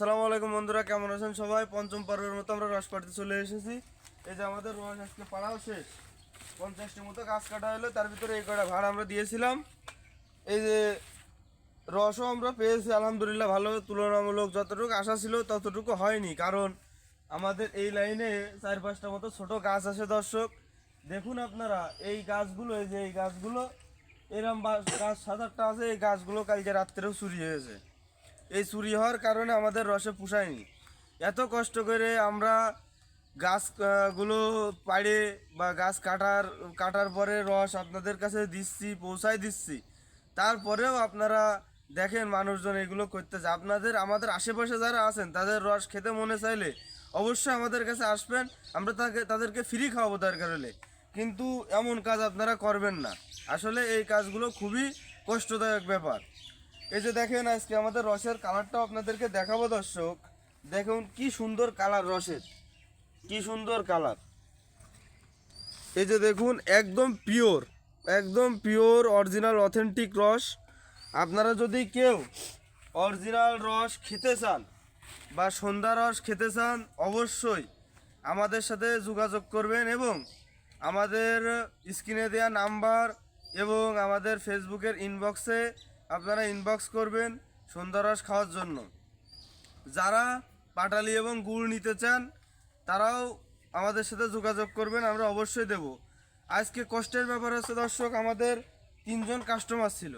আসসালামু আলাইকুম বন্ধুরা, কেমন আছেন সবাই? পঞ্চম পর্বের মতো আমরা রস পাড়তে চলে এসেছি। এই যে আমাদের রস আজকে পাড়াও শেষ। পঞ্চাশটি মতো গাছ কাটা হলো, তার ভিতরে এই কটা ভাড় আমরা দিয়েছিলাম। এই যে রসও আমরা পেয়েছি, আলহামদুলিল্লাহ ভালো, তুলনামূলক যতটুকু আশা ছিল ততটুকু হয়নি। কারণ আমাদের এই লাইনে চার পাঁচটা মতো ছোট গাছ আছে, দর্শক। দেখুন আপনারা, এই গাছগুলো, এই যে এই গাছগুলো, এরম গাছ সাত আটটা আছে, এই গাছগুলো কালকে রাত্রেও চুরি হয়েছে। এই চুরি হওয়ার কারণে আমাদের রসে পুষায়নি। এত কষ্ট করে আমরা গাছ আহ, গুলো পাড়ে বা গাছ কাটার কাটার পরে রস আপনাদের কাছে দিচ্ছি পৌঁছাই দিচ্ছি। তারপরেও আপনারা দেখেন মানুষজন এগুলো করতেছে। আপনাদের আমাদের আশেপাশে যারা আছেন তাদের রস খেতে মনে চাইলে অবশ্যই আমাদের কাছে আসবেন। আমরা তাকে তাদেরকে ফ্রি খাওয়াবো দরকার হলে কিন্তু এমন কাজ আপনারা করবেন না। আসলে এই কাজগুলো খুবই কষ্টদায়ক ব্যাপার। এই যে দেখেন আজকে আমাদের রসের কালারটাও আপনাদেরকে দেখাবো, দর্শক। দেখুন কি সুন্দর কালার রসের। কি সুন্দর কালার। এই যে দেখুন, একদম পিওর একদম পিওর, অরিজিনাল, অথেন্টিক রস। আপনারা যদি কেউ অরিজিনাল রস খেতে চান বা সন্ধ্যা রস খেতে চান, অবশ্যই আমাদের সাথে যোগাযোগ করবেন এবং আমাদের স্ক্রিনে দেওয়া নাম্বার এবং আমাদের ফেসবুকের ইনবক্সে আপনারা ইনবক্স করবেন সন্ধ্যা রস খাওয়ার জন্য। যারা পাটালি এবং গুড় নিতে চান, তারাও আমাদের সাথে যোগাযোগ করবেন, আমরা অবশ্যই দেব। আজকে কষ্টের ব্যাপার হচ্ছে দর্শক, আমাদের তিনজন কাস্টমার ছিল।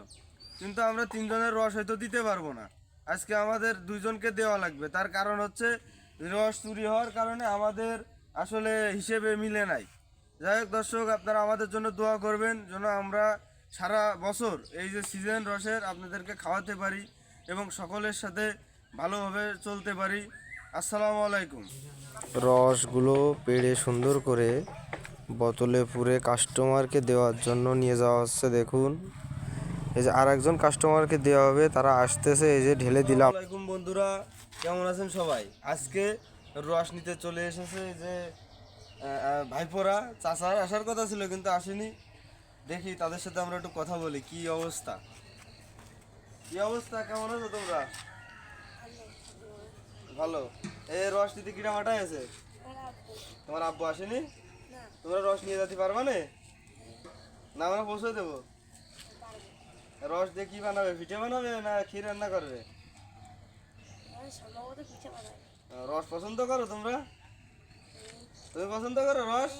কিন্তু আমরা তিনজনের রস হয়তো দিতে পারব না। আজকে আমাদের দুইজনকে দেওয়া লাগবে। তার কারণ হচ্ছে, রস চুরি হওয়ার কারণে আমাদের আসলে হিসেবে মিলে নাই। যাই হোক দর্শক, আপনারা আমাদের জন্য দোয়া করবেন, যেন আমরা সারা বছর এই যে সিজন রসের আপনাদেরকে খাওয়াতে পারি এবং সকলের সাথে ভালোভাবে চলতে পারি। আসসালামু আলাইকুম। রসগুলো পেড়ে সুন্দর করে বোতলে পুরে কাস্টমারকে দেওয়ার জন্য নিয়ে যাওয়া হচ্ছে দেখুন। এই যে আর একজন কাস্টমারকে দেওয়া হবে তারা আসতেছে এই যে ঢেলে দিলাম। আলাইকুম বন্ধুরা কেমন আছেন সবাই? আজকে রস নিতে চলে এসেছে এই যে ভাইপোরা চাচার আসার কথা ছিল কিন্তু আসেনি। দেখি, তাদের সাথে আমরা একটু কথা বলি, কি অবস্থা? কি অবস্থা? কেমন আছো তোমরা? ভালো। এই রস নিতে কিরা মাটাই আছে? তোমার আব্বু আসেনি? তোমরা রস নিয়ে যেতে পারবা না? না, আমরা পৌঁছে দেবো। রস দিয়ে কি বানাবে? পিঠে বানাবে না ক্ষীর রান্না করবে? রস পছন্দ করো তোমরা? তুমি পছন্দ করো রস?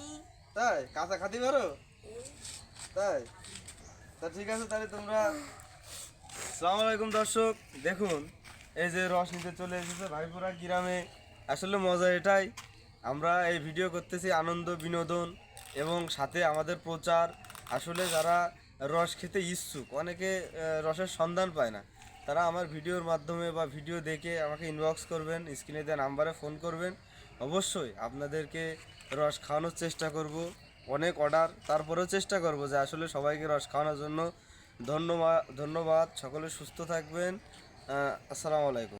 তাই? কাঁচা খাতি পারো তাই? তা ঠিক আছে, তাহলে তোমরা সালাম আলাইকুম দর্শক। দেখুন, এই যে রস নিতে চলে এসেছে ভাইপুরা গ্রামে। আসলে মজা এটাই। আমরা এই ভিডিও করতেছি আনন্দ, বিনোদন এবং সাথে আমাদের প্রচার। আসলে যারা রস খেতে ইচ্ছুক, অনেকে রসের সন্ধান পায় না। তারা আমার ভিডিওর মাধ্যমে বা ভিডিও দেখে আমাকে ইনবক্স করবেন স্ক্রিনে দেওয়া নাম্বারে ফোন করবেন। অবশ্যই আপনাদেরকে রস খাওয়ানোর চেষ্টা করব। অনেক অর্ডার তারপরেও চেষ্টা করব যে আসলে সবাইকে রস খাওয়ানোর জন্য। ধন্যবাদ ধন্যবাদ, সকলে সুস্থ থাকবেন। আসসালামু আলাইকুম।